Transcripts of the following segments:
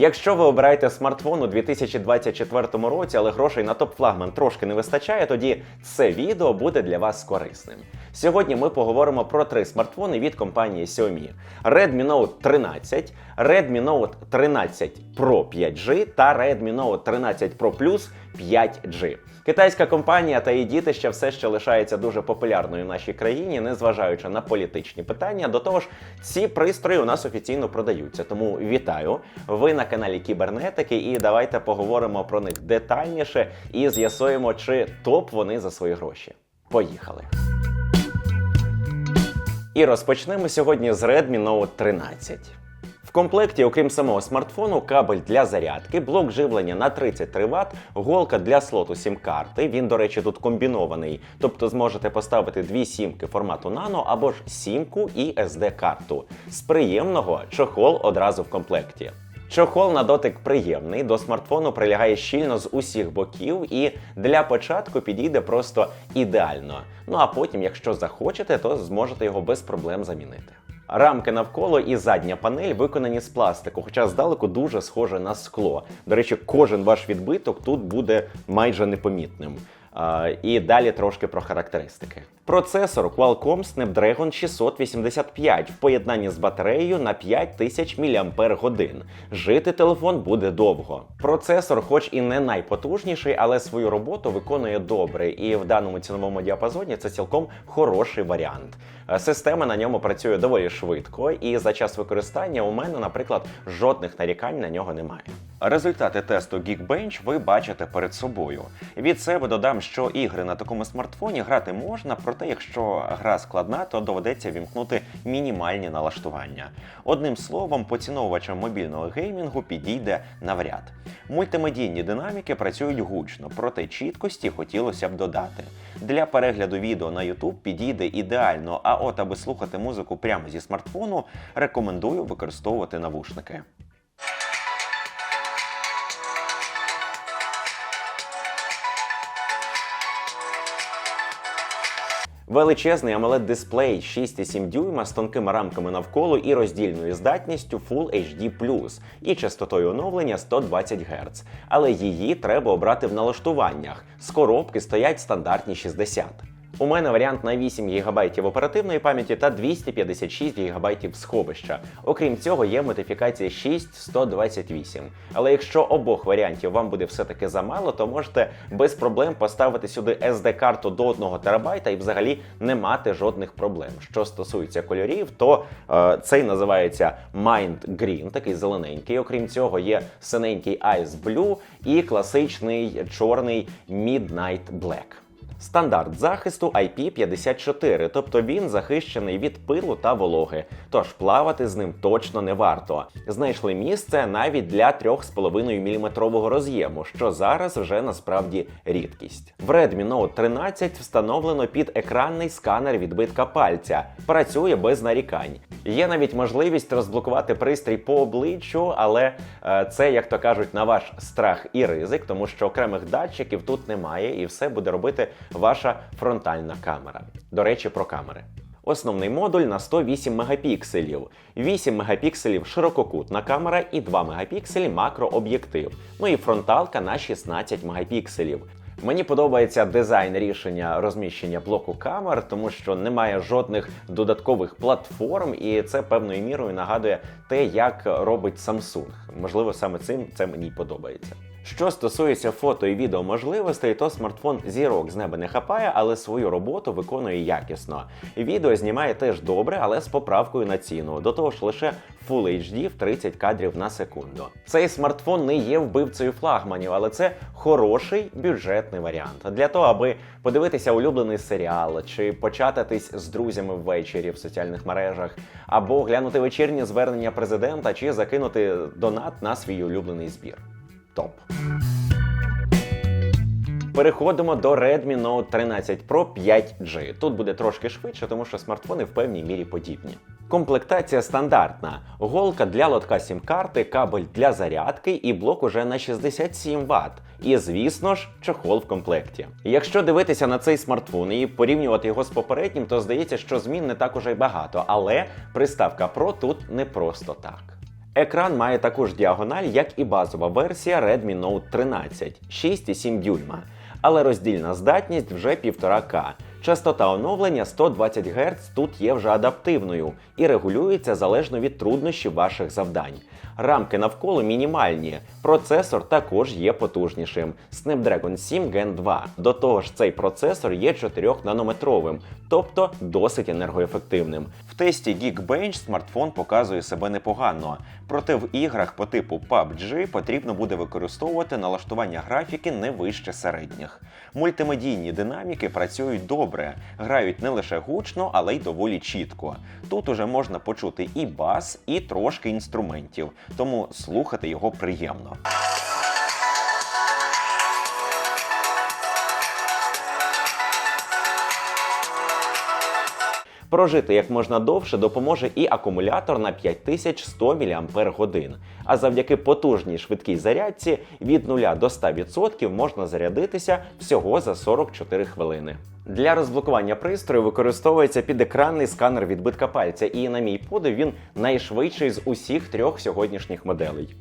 Якщо ви обираєте смартфон у 2024 році, але грошей на топ-флагман трошки не вистачає, тоді це відео буде для вас корисним. Сьогодні ми поговоримо про три смартфони від компанії Xiaomi: Redmi Note 13, Redmi Note 13 Pro 5G та Redmi Note 13 Pro Plus 5G. Китайська компанія та її дітище все ще лишається дуже популярною в нашій країні, незважаючи на політичні питання. До того ж, ці пристрої у нас офіційно продаються. Тому вітаю! Ви на каналі Кібернетики, і давайте поговоримо про них детальніше і з'ясуємо, чи топ вони за свої гроші. Поїхали! І розпочнемо сьогодні з Redmi Note 13. В комплекті, окрім самого смартфону, кабель для зарядки, блок живлення на 33 Вт, голка для слоту сім-карти. Він, до речі, тут комбінований, тобто зможете поставити дві сімки формату нано або ж сімку і SD-карту. З приємного чохол одразу в комплекті. Чохол на дотик приємний, до смартфону прилягає щільно з усіх боків і для початку підійде просто ідеально. Ну а потім, якщо захочете, то зможете його без проблем замінити. Рамки навколо і задня панель виконані з пластику, хоча здалеку дуже схоже на скло. До речі, кожен ваш відбиток тут буде майже непомітним. І далі трошки про характеристики. Процесор Qualcomm Snapdragon 685 в поєднанні з батареєю на 5000 мАч. Жити телефон буде довго. Процесор, хоч і не найпотужніший, але свою роботу виконує добре, і в даному ціновому діапазоні це цілком хороший варіант. Е, Система на ньому працює доволі швидко, і за час використання у мене, наприклад, жодних нарікань на нього немає. Результати тесту Geekbench ви бачите перед собою. Від себе додам, що ігри на такому смартфоні грати можна, проте якщо гра складна, то доведеться вімкнути мінімальні налаштування. Одним словом, поціновувачам мобільного геймінгу підійде навряд. Мультимедійні динаміки працюють гучно, проте чіткості хотілося б додати. Для перегляду відео на YouTube підійде ідеально, а от аби слухати музику прямо зі смартфону, рекомендую використовувати навушники. Величезний amoled дисплей 6,7 дюйма з тонкими рамками навколо і роздільною здатністю Full HD+, і частотою оновлення 120 Гц. Але її треба обрати в налаштуваннях. З коробки стоять стандартні 60. У мене варіант на 8 ГБ оперативної пам'яті та 256 ГБ сховища. Окрім цього, є модифікація 6128. Але якщо обох варіантів вам буде все-таки замало, то можете без проблем поставити сюди SD-карту до 1 ТБ і взагалі не мати жодних проблем. Що стосується кольорів, то е, цей називається Mind Green, такий зелененький. Окрім цього, є синенький Ice Blue і класичний чорний Midnight Black. Стандарт захисту IP54, тобто він захищений від пилу та вологи, тож плавати з ним точно не варто. Знайшли місце навіть для 3,5 мм роз'єму, що зараз вже насправді рідкість. В Redmi Note 13 встановлено підекранний сканер відбитка пальця, працює без нарікань. Є навіть можливість розблокувати пристрій по обличчю, але е, це, як то кажуть, на ваш страх і ризик, тому що окремих датчиків тут немає, і все буде робити ваша фронтальна камера. До речі, про камери. Основний модуль на 108 мегапікселів, 8 мегапікселів ширококутна камера і 2 мегапікселі макрооб'єктив. Ну і фронталка на 16 мегапікселів. Мені подобається дизайн рішення розміщення блоку камер, тому що немає жодних додаткових платформ, і це певною мірою нагадує те, як робить Samsung. Можливо, саме цим це мені подобається. Що стосується фото і відео можливостей, то смартфон зірок з неба не хапає, але свою роботу виконує якісно. Відео знімає теж добре, але з поправкою на ціну. До того ж, лише Full HD в 30 кадрів на секунду. Цей смартфон не є вбивцею флагманів, але це хороший бюджетний варіант для того, аби подивитися улюблений серіал чи почататись з друзями ввечері в соціальних мережах, або глянути вечірнє звернення президента, чи закинути донат на свій улюблений збір. Топ. Переходимо до Redmi Note 13 Pro 5G. Тут буде трошки швидше, тому що смартфони в певній мірі подібні. Комплектація стандартна: голка для лотка сім-карти, кабель для зарядки і блок уже на 67 Вт. І, звісно ж, чохол в комплекті. Якщо дивитися на цей смартфон і порівнювати його з попереднім, то здається, що змін не так уже й багато, але приставка Pro тут не просто так. Екран має таку ж діагональ, як і базова версія Redmi Note 13 6,7 дюйма, але роздільна здатність вже 1,5К. Частота оновлення 120 Гц тут є вже адаптивною і регулюється залежно від труднощів ваших завдань. Рамки навколо мінімальні, процесор також є потужнішим Snapdragon 7 Gen 2. До того ж, цей процесор є 4-нанометровим, тобто досить енергоефективним. В тесті Geekbench смартфон показує себе непогано, проте в іграх по типу PUBG потрібно буде використовувати налаштування графіки не вище середніх. Мультимедійні динаміки працюють добре, грають не лише гучно, але й доволі чітко. Тут уже можна почути і бас, і трошки інструментів, тому слухати його приємно. Прожити як можна довше допоможе і акумулятор на 5100 мАч. А завдяки потужній швидкій зарядці від 0 до 100% можна зарядитися всього за 44 хвилини. Для розблокування пристрою використовується підекранний сканер відбитка пальця, і, на мій подив, він найшвидший з усіх трьох сьогоднішніх моделей.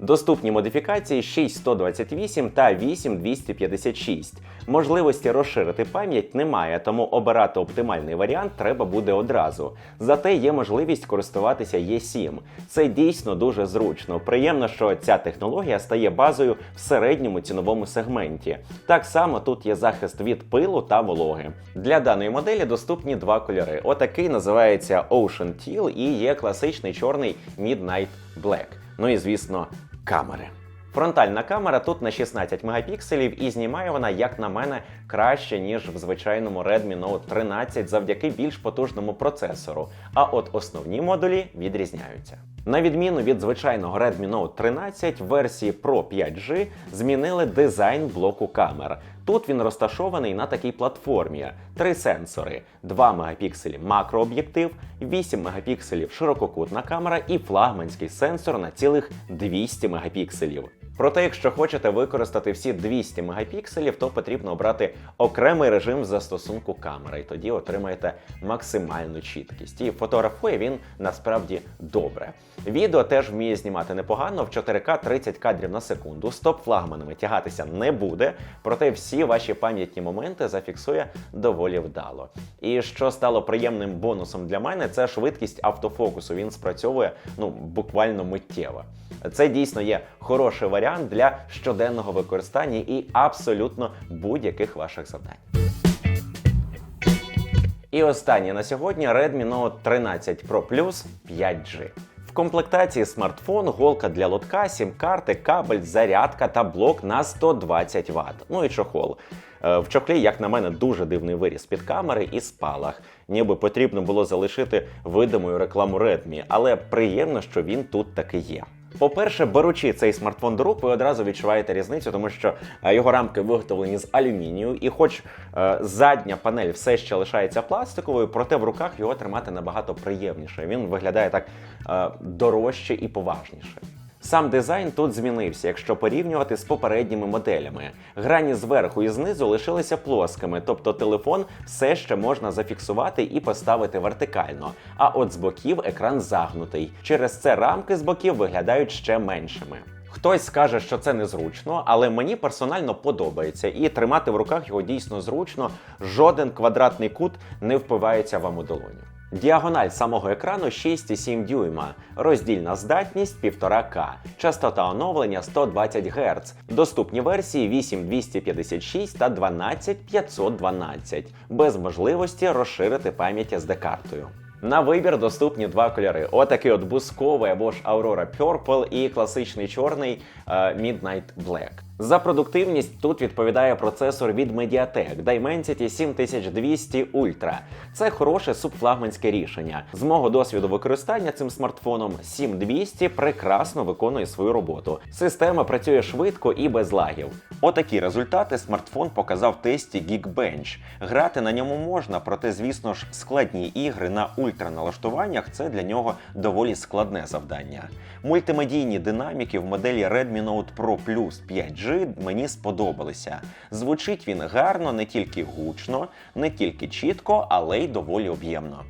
Доступні модифікації 6128 та 8256. Можливості розширити пам'ять немає, тому обирати оптимальний варіант треба буде одразу. Зате є можливість користуватися E7. Це дійсно дуже зручно. Приємно, що ця технологія стає базою в середньому ціновому сегменті. Так само тут є захист від пилу та вологи. Для даної моделі доступні два кольори. Отакий називається Ocean Teal і є класичний чорний Midnight Black. Ну і звісно, камери. Фронтальна камера тут на 16 мегапікселів і знімає вона, як на мене, краще, ніж в звичайному Redmi Note 13 завдяки більш потужному процесору. А от основні модулі відрізняються. На відміну від звичайного Redmi Note 13, в версії Pro 5G змінили дизайн блоку камер. Тут він розташований на такій платформі: три сенсори, 2 мегапікселі макрооб'єктив, 8 мегапікселів ширококутна камера і флагманський сенсор на цілих 200 мегапікселів. Проте, якщо хочете використати всі 200 мегапікселів, то потрібно обрати окремий режим застосунку камери, і тоді отримаєте максимальну чіткість. І фотографує він насправді добре. Відео теж вміє знімати непогано в 4К 30 кадрів на секунду. Стоп флагманами тягатися не буде, проте всі ваші пам'ятні моменти зафіксує доволі вдало. І що стало приємним бонусом для мене, це швидкість автофокусу. Він спрацьовує ну буквально миттєво. Це дійсно є хороший варіант для щоденного використання і абсолютно будь-яких ваших завдань. І останнє на сьогодні Redmi Note 13 Pro Plus 5G. В комплектації смартфон, голка для лотка, сім-карти, кабель, зарядка та блок на 120 Вт. Ну і чохол. Е, В чохлі, як на мене, дуже дивний виріс під камери і спалах. Ніби потрібно було залишити видимою рекламу Redmi, але приємно, що він тут таки є. По-перше, беручи цей смартфон до рук, ви одразу відчуваєте різницю, тому що е, його рамки виготовлені з алюмінію, і хоч е, задня панель все ще лишається пластиковою, проте в руках його тримати набагато приємніше. Він виглядає так е, дорожче і поважніше. Сам дизайн тут змінився, якщо порівнювати з попередніми моделями. Грані зверху і знизу лишилися плоскими, тобто телефон все ще можна зафіксувати і поставити вертикально. А от з боків екран загнутий. Через це рамки з боків виглядають ще меншими. Хтось скаже, що це незручно, але мені персонально подобається, і тримати в руках його дійсно зручно. Жоден квадратний кут не впивається вам у долоню. Діагональ самого екрану 6,7 дюйма, роздільна здатність 1,5К, частота оновлення 120 Гц, доступні версії 8256 та 12512, без можливості розширити пам'ять SD-картою. На вибір доступні два кольори: отакий от бусковий або ж Aurora Purple і класичний чорний е, Midnight Black. За продуктивність тут відповідає процесор від Mediatek Dimensity 7200 Ultra. Це хороше субфлагманське рішення. З мого досвіду використання цим смартфоном 7200 прекрасно виконує свою роботу. Система працює швидко і без лагів. Отакі результати смартфон показав в тесті Geekbench. Грати на ньому можна, проте, звісно ж, складні ігри на ультраналаштуваннях це для нього доволі складне завдання. Мультимедійні динаміки в моделі Redmi Note Pro Plus 5G G мені сподобалися. Звучить він гарно, не тільки гучно, не тільки чітко, але й доволі об'ємно.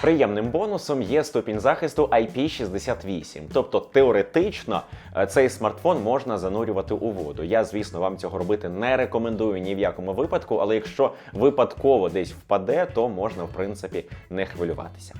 Приємним бонусом є ступінь захисту IP68, тобто теоретично е, цей смартфон можна занурювати у воду. Я, звісно, вам цього робити не рекомендую ні в якому випадку, але якщо випадково десь впаде, то можна в принципі не хвилюватися.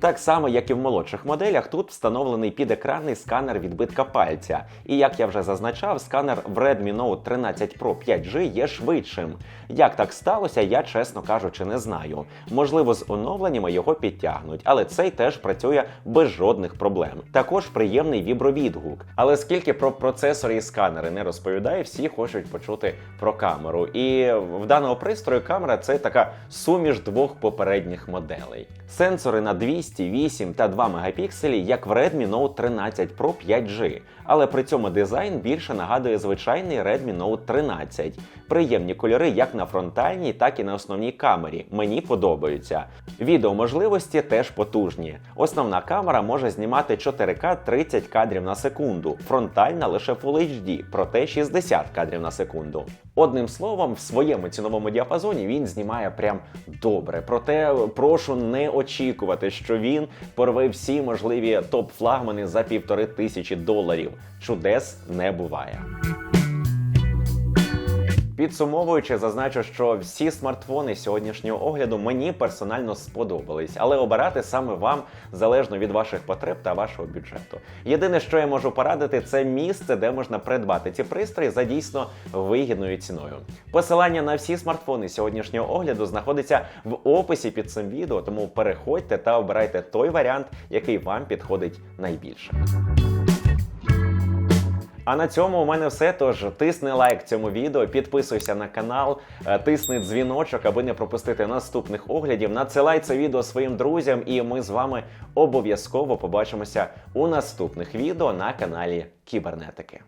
Так само, як і в молодших моделях, тут встановлений підекранний сканер відбитка пальця. І як я вже зазначав, сканер в Redmi Note 13 Pro 5G є швидшим. Як так сталося, я чесно кажучи, не знаю. Можливо, з оновленнями його підтягнуть, але цей теж працює без жодних проблем. Також приємний вібровідгук. Але скільки про процесори і сканери не розповідає, всі хочуть почути про камеру. І в даного пристрою камера це така суміш двох попередніх моделей. Сенсори на 200, 8 та 2 мегапікселі, як в Redmi Note 13 Pro 5G, але при цьому дизайн більше нагадує звичайний Redmi Note 13. Приємні кольори як на фронтальній, так і на основній камері. Мені подобаються. Відеоможливості теж потужні. Основна камера може знімати 4К 30 кадрів на секунду, фронтальна лише Full HD, проте 60 кадрів на секунду. Одним словом, в своєму ціновому діапазоні він знімає прям добре. Проте прошу не очікувати, що він порве всі можливі топ-флагмани за півтори тисячі доларів. Чудес не буває. Підсумовуючи, зазначу, що всі смартфони сьогоднішнього огляду мені персонально сподобались, але обирати саме вам залежно від ваших потреб та вашого бюджету. Єдине, що я можу порадити, це місце, де можна придбати ці пристрої за дійсно вигідною ціною. Посилання на всі смартфони сьогоднішнього огляду знаходиться в описі під цим відео, тому переходьте та обирайте той варіант, який вам підходить найбільше. А на цьому у мене все. Тож тисни лайк цьому відео, підписуйся на канал, е, тисни дзвіночок, аби не пропустити наступних оглядів. Надсилай це відео своїм друзям, і ми з вами обов'язково побачимося у наступних відео на каналі Кібернетики.